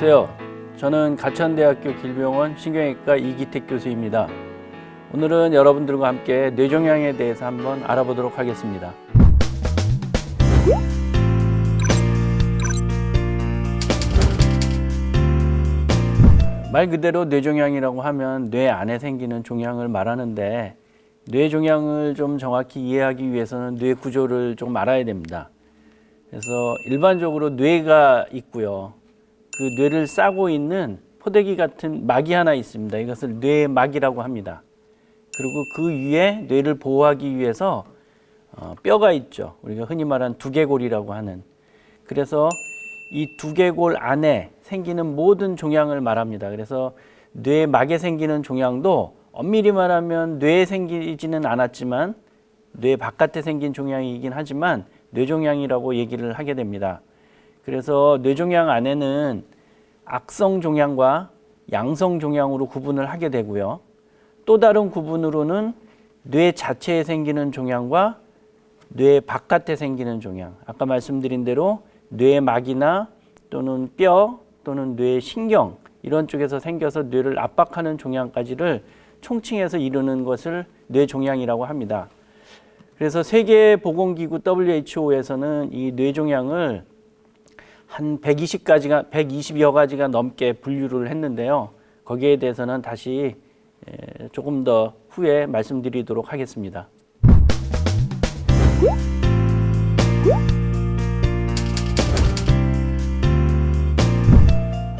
안녕하세요. 저는 가천대학교 길병원 신경외과 이기택 교수입니다. 오늘은 여러분들과 함께 뇌종양에 대해서 한번 알아보도록 하겠습니다. 말 그대로 뇌종양이라고 하면 뇌 안에 생기는 종양을 말하는데 뇌종양을 좀 정확히 이해하기 위해서는 뇌 구조를 좀 알아야 됩니다. 그래서 일반적으로 뇌가 있고요. 그 뇌를 싸고 있는 포대기 같은 막이 하나 있습니다. 이것을 뇌막이라고 합니다. 그리고 그 위에 뇌를 보호하기 위해서 어, 뼈가 있죠. 우리가 흔히 말하는 두개골이라고 하는. 그래서 이 두개골 안에 생기는 모든 종양을 말합니다. 그래서 뇌막에 생기는 종양도 엄밀히 말하면 뇌에 생기지는 않았지만 뇌 바깥에 생긴 종양이긴 하지만 뇌종양이라고 얘기를 하게 됩니다. 그래서 뇌종양 안에는 악성 종양과 양성 종양으로 구분을 하게 되고요. 또 다른 구분으로는 뇌 자체에 생기는 종양과 뇌 바깥에 생기는 종양. 아까 말씀드린 대로 뇌막이나 또는 뼈 또는 뇌 신경 이런 쪽에서 생겨서 뇌를 압박하는 종양까지를 총칭해서 이루는 것을 뇌종양이라고 합니다. 그래서 세계보건기구 WHO에서는 이 뇌종양을 한 120가지가 120여 가지가 넘게 분류를 했는데요. 거기에 대해서는 다시 에, 조금 더 후에 말씀드리도록 하겠습니다.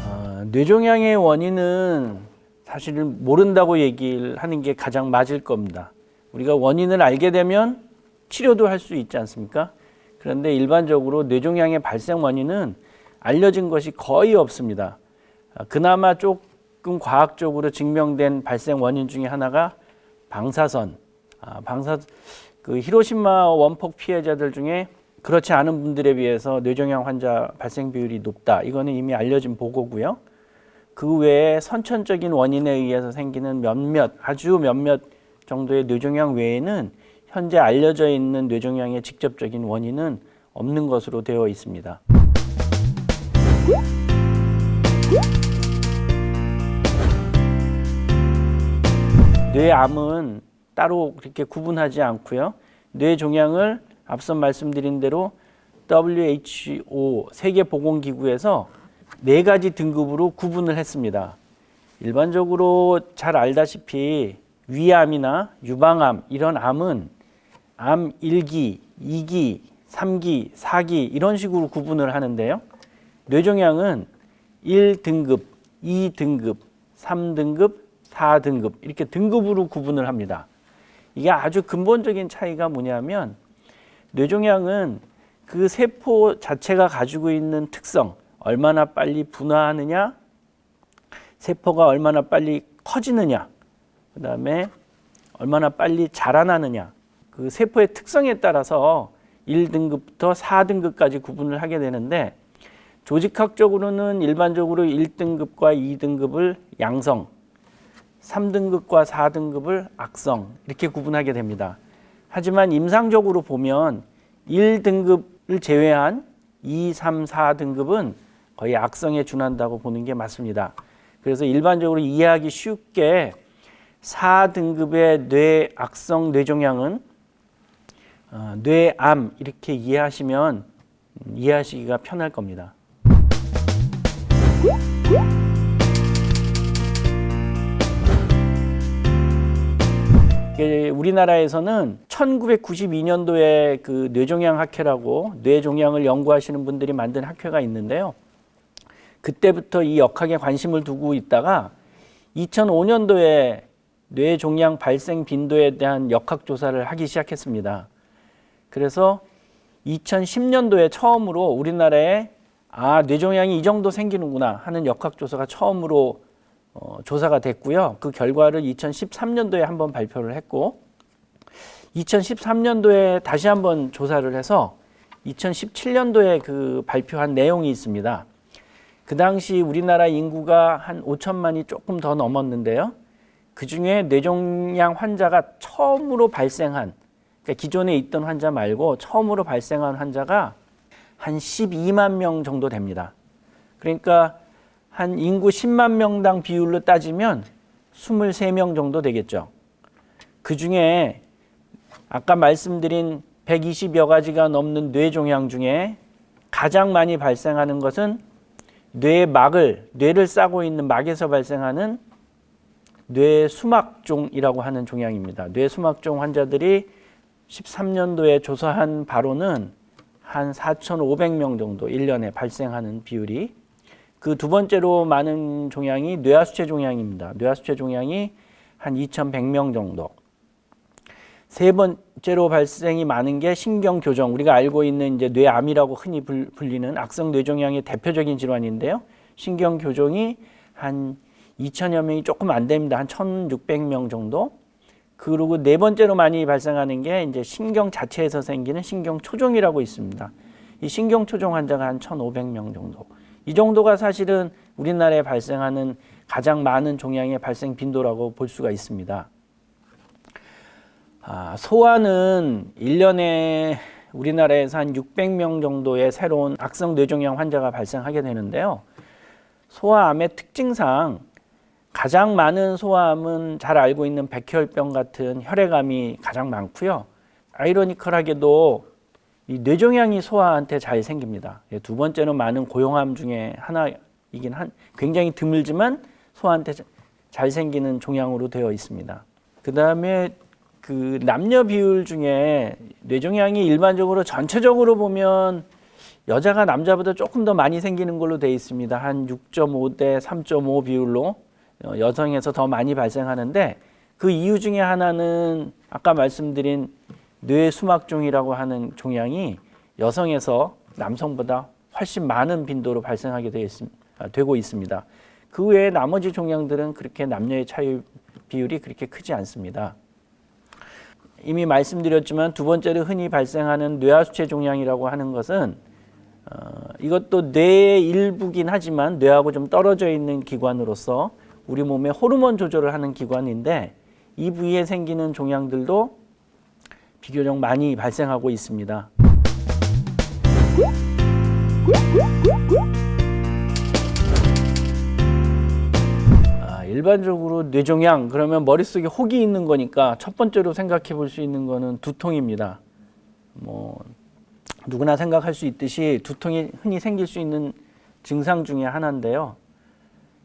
아, 뇌종양의 원인은 사실은 모른다고 얘기를 하는 게 가장 맞을 겁니다. 우리가 원인을 알게 되면 치료도 할 수 있지 않습니까? 그런데 일반적으로 뇌종양의 발생 원인은 알려진 것이 거의 없습니다. 아, 그나마 조금 과학적으로 증명된 발생 원인 중에 하나가 방사선. 아, 방사 그 히로시마 원폭 피해자들 중에 그렇지 않은 분들에 비해서 뇌종양 환자 발생 비율이 높다. 이거는 이미 알려진 보고고요. 그 외에 선천적인 원인에 의해서 생기는 몇몇 아주 몇몇 정도의 뇌종양 외에는 현재 알려져 있는 뇌종양의 직접적인 원인은 없는 것으로 되어 있습니다. 뇌암은 따로 그렇게 구분하지 않고요. 뇌종양을 앞서 말씀드린 대로 WHO 세계보건기구에서 네 가지 등급으로 구분을 했습니다. 일반적으로 잘 알다시피 위암이나 유방암 이런 암은 암 1기, 2기, 3기, 4기 이런 식으로 구분을 하는데요. 뇌종양은 1등급, 2등급, 3등급, 4등급 이렇게 등급으로 구분을 합니다. 이게 아주 근본적인 차이가 뭐냐면 뇌종양은 그 세포 자체가 가지고 있는 특성, 얼마나 빨리 분화하느냐, 세포가 얼마나 빨리 커지느냐, 그 다음에 얼마나 빨리 자라나느냐, 그 세포의 특성에 따라서 1등급부터 4등급까지 구분을 하게 되는데 조직학적으로는 일반적으로 1등급과 2등급을 양성, 3등급과 4등급을 악성 이렇게 구분하게 됩니다. 하지만 임상적으로 보면 1등급을 제외한 2, 3, 4등급은 거의 악성에 준한다고 보는 게 맞습니다. 그래서 일반적으로 이해하기 쉽게 4등급의 뇌 악성 뇌종양은 어, 뇌암 이렇게 이해하시면 음, 이해하시기가 편할 겁니다. 우리나라에서는 1992년도에 그 뇌종양 학회라고 뇌종양을 연구하시는 분들이 만든 학회가 있는데요. 그때부터 이 역학에 관심을 두고 있다가 2005년도에 뇌종양 발생 빈도에 대한 역학 조사를 하기 시작했습니다. 그래서 2010년도에 처음으로 우리나라에 아 뇌종양이 이 정도 생기는구나 하는 역학 조사가 처음으로 어, 조사가 됐고요. 그 결과를 2013년도에 한번 발표를 했고 2013년도에 다시 한번 조사를 해서 2017년도에 그 발표한 내용이 있습니다. 그 당시 우리나라 인구가 한 5천만이 조금 더 넘었는데요. 그 중에 뇌종양 환자가 처음으로 발생한 그러니까 기존에 있던 환자 말고 처음으로 발생한 환자가 한 12만 명 정도 됩니다. 그러니까 한 인구 10만 명당 비율로 따지면 23명 정도 되겠죠. 그 중에 아까 말씀드린 120여 가지가 넘는 뇌종양 중에 가장 많이 발생하는 것은 뇌의 막을 뇌를 싸고 있는 막에서 발생하는 뇌수막종이라고 하는 종양입니다. 뇌수막종 환자들이 13년도에 조사한 바로는 한 4,500명 정도 1년에 발생하는 비율이 그 두 번째로 많은 종양이 뇌하수체 종양입니다. 뇌하수체 종양이 한 2,100명 정도. 세 번째로 발생이 많은 게 신경 교정. 우리가 알고 있는 이제 뇌암이라고 흔히 불- 불리는 악성 뇌종양의 대표적인 질환인데요. 신경 교정이 한 2천여 명이 조금 안 됩니다. 한 1,600명 정도. 그리고 네 번째로 많이 발생하는 게 이제 신경 자체에서 생기는 신경 초종이라고 있습니다. 이 신경 초종 환자가 한 1,500명 정도. 이 정도가 사실은 우리나라에 발생하는 가장 많은 종양의 발생 빈도라고 볼 수가 있습니다. 아, 소아는 1년에 우리나라에서 한 600명 정도의 새로운 악성 뇌종양 환자가 발생하게 되는데요. 소아암의 특징상 가장 많은 소아암은 잘 알고 있는 백혈병 같은 혈액암이 가장 많고요. 아이러니컬하게도 이 뇌종양이 소아한테 잘 생깁니다. 예, 두 번째는 많은 고용암 중에 하나이긴 한 굉장히 드물지만 소아한테 자- 잘 생기는 종양으로 되어 있습니다. 그 다음에 그 남녀 비율 중에 뇌종양이 일반적으로 전체적으로 보면 여자가 남자보다 조금 더 많이 생기는 걸로 되어 있습니다. 한 6.5 대 3.5 비율로 어, 여성에서 더 많이 발생하는데 그 이유 중에 하나는 아까 말씀드린 뇌 수막종이라고 하는 종양이 여성에서 남성보다 훨씬 많은 빈도로 발생하게 아, 되고 있습니다. 그 외에 나머지 종양들은 그렇게 남녀의 차이 비율이 그렇게 크지 않습니다. 이미 말씀드렸지만 두 번째로 흔히 발생하는 뇌하수체 종양이라고 하는 것은 어, 이것도 뇌의 일부긴 하지만 뇌하고 좀 떨어져 있는 기관으로서 우리 몸의 호르몬 조절을 하는 기관인데 이 부위에 생기는 종양들도 비교적 많이 발생하고 있습니다. 아, 일반적으로 뇌종양 그러면 머릿속에 혹이 있는 거니까 첫 번째로 생각해 볼 수 있는 거는 두통입니다. 뭐 누구나 생각할 수 있듯이 두통이 흔히 생길 수 있는 증상 중에 하나인데요.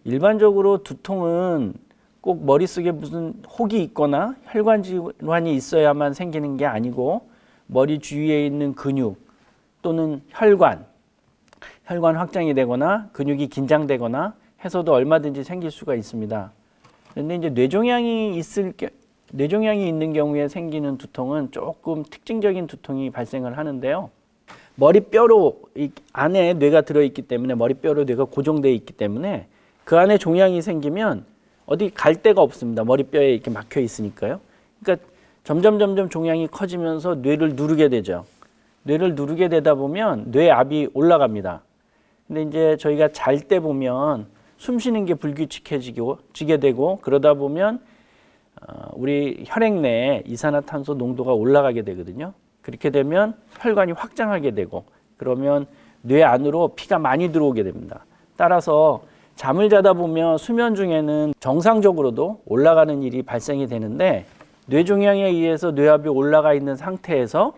일반적으로 두통은 꼭 머릿속에 무슨 혹이 있거나 혈관 질환이 있어야만 생기는 게 아니고 머리 주위에 있는 근육 또는 혈관, 혈관 확장이 되거나 근육이 긴장되거나 해서도 얼마든지 생길 수가 있습니다. 그런데 이제 뇌종양이 있을 게 뇌종양이 있는 경우에 생기는 두통은 조금 특징적인 두통이 발생을 하는데요. 머리뼈로 이 안에 뇌가 들어 있기 때문에 머리뼈로 뇌가 고정되어 있기 때문에 그 안에 종양이 생기면 어디 갈 데가 없습니다. 머리뼈에 이렇게 막혀 있으니까요. 그러니까 점점 점점 종양이 커지면서 뇌를 누르게 되죠. 뇌를 누르게 되다 보면 뇌압이 올라갑니다. 근데 이제 저희가 잘 때 보면 숨 쉬는 게 불규칙해지고 지게 되고 그러다 보면 어, 우리 혈액 내에 이산화탄소 농도가 올라가게 되거든요. 그렇게 되면 혈관이 확장하게 되고 그러면 뇌 안으로 피가 많이 들어오게 됩니다. 따라서 잠을 자다 보면 수면 중에는 정상적으로도 올라가는 일이 발생이 되는데 뇌종양에 의해서 뇌압이 올라가 있는 상태에서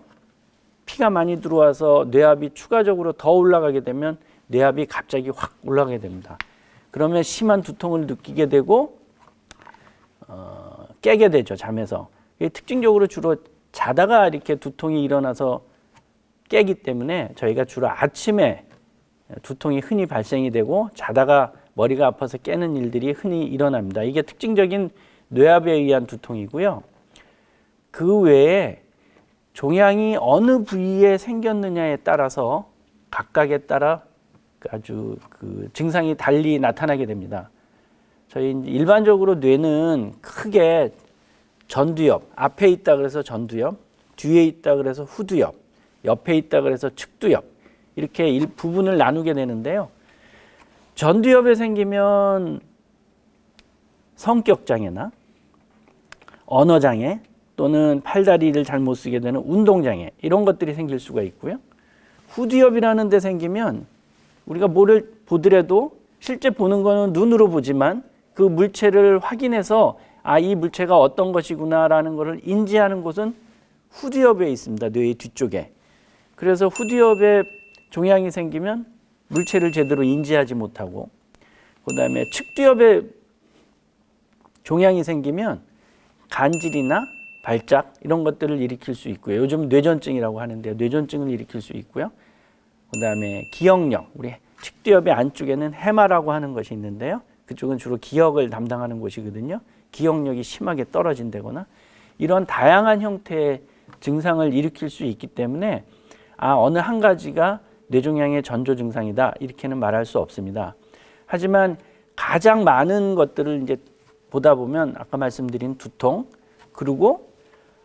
피가 많이 들어와서 뇌압이 추가적으로 더 올라가게 되면 뇌압이 갑자기 확 올라가게 됩니다. 그러면 심한 두통을 느끼게 되고 어, 깨게 되죠 잠에서. 특징적으로 주로 자다가 이렇게 두통이 일어나서 깨기 때문에 저희가 주로 아침에 두통이 흔히 발생이 되고 자다가 머리가 아파서 깨는 일들이 흔히 일어납니다. 이게 특징적인 뇌압에 의한 두통이고요. 그 외에 종양이 어느 부위에 생겼느냐에 따라서 각각에 따라 아주 그 증상이 달리 나타나게 됩니다. 저희 일반적으로 뇌는 크게 전두엽, 앞에 있다 그래서 전두엽, 뒤에 있다 그래서 후두엽, 옆에 있다 그래서 측두엽 이렇게 일 부분을 나누게 되는데요. 전두엽에 생기면 성격 장애나 언어 장애 또는 팔다리를 잘 못 쓰게 되는 운동 장애 이런 것들이 생길 수가 있고요. 후두엽이라는 데 생기면 우리가 뭐를 보더라도 실제 보는 거는 눈으로 보지만 그 물체를 확인해서 아 이 물체가 어떤 것이구나라는 것을 인지하는 곳은 후두엽에 있습니다. 뇌의 뒤쪽에. 그래서 후두엽에 종양이 생기면 물체를 제대로 인지하지 못하고 그다음에 측두엽에 종양이 생기면 간질이나 발작 이런 것들을 일으킬 수 있고요. 요즘 뇌전증이라고 하는데요. 뇌전증을 일으킬 수 있고요. 그다음에 기억력, 우리 측두엽의 안쪽에는 해마라고 하는 것이 있는데요. 그쪽은 주로 기억을 담당하는 곳이거든요. 기억력이 심하게 떨어진다거나 이런 다양한 형태의 증상을 일으킬 수 있기 때문에 아 어느 한 가지가 뇌종양의 전조 증상이다 이렇게는 말할 수 없습니다. 하지만 가장 많은 것들을 이제 보다 보면 아까 말씀드린 두통 그리고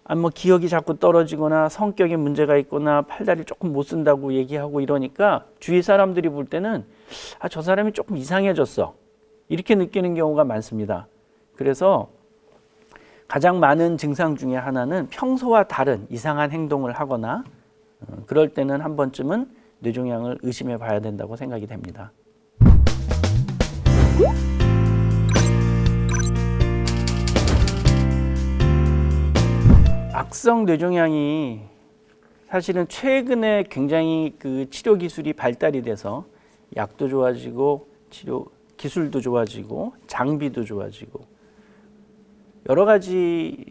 아 뭐 기억이 자꾸 떨어지거나 성격에 문제가 있거나 팔다리 조금 못 쓴다고 얘기하고 이러니까 주위 사람들이 볼 때는 아 저 사람이 조금 이상해졌어 이렇게 느끼는 경우가 많습니다. 그래서 가장 많은 증상 중에 하나는 평소와 다른 이상한 행동을 하거나 어, 그럴 때는 한 번쯤은 뇌종양을 의심해 봐야 된다고 생각이 됩니다. 악성 뇌종양이 사실은 최근에 굉장히 그 치료 기술이 발달이 돼서 약도 좋아지고 치료 기술도 좋아지고 장비도 좋아지고 여러 가지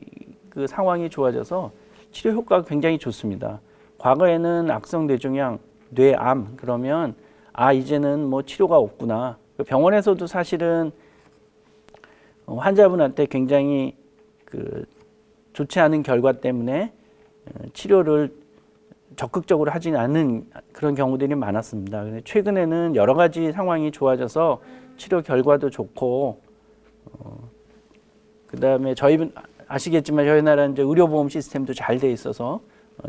그 상황이 좋아져서 치료 효과가 굉장히 좋습니다. 과거에는 악성 뇌종양, 뇌암 그러면 아 이제는 뭐 치료가 없구나. 그 병원에서도 사실은 어, 환자분한테 굉장히 그 좋지 않은 결과 때문에 어, 치료를 적극적으로 하진 않는 그런 경우들이 많았습니다. 최근에는 여러 가지 상황이 좋아져서 치료 결과도 좋고 어, 그다음에 저희 아시겠지만 저희 나라는 이제 의료보험 시스템도 잘 돼 있어서 어,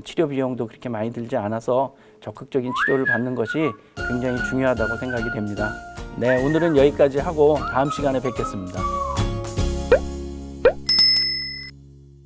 치료 비용도 그렇게 많이 들지 않아서 적극적인 치료를 받는 것이 굉장히 중요하다고 생각이 됩니다. 네, 오늘은 여기까지 하고 다음 시간에 뵙겠습니다.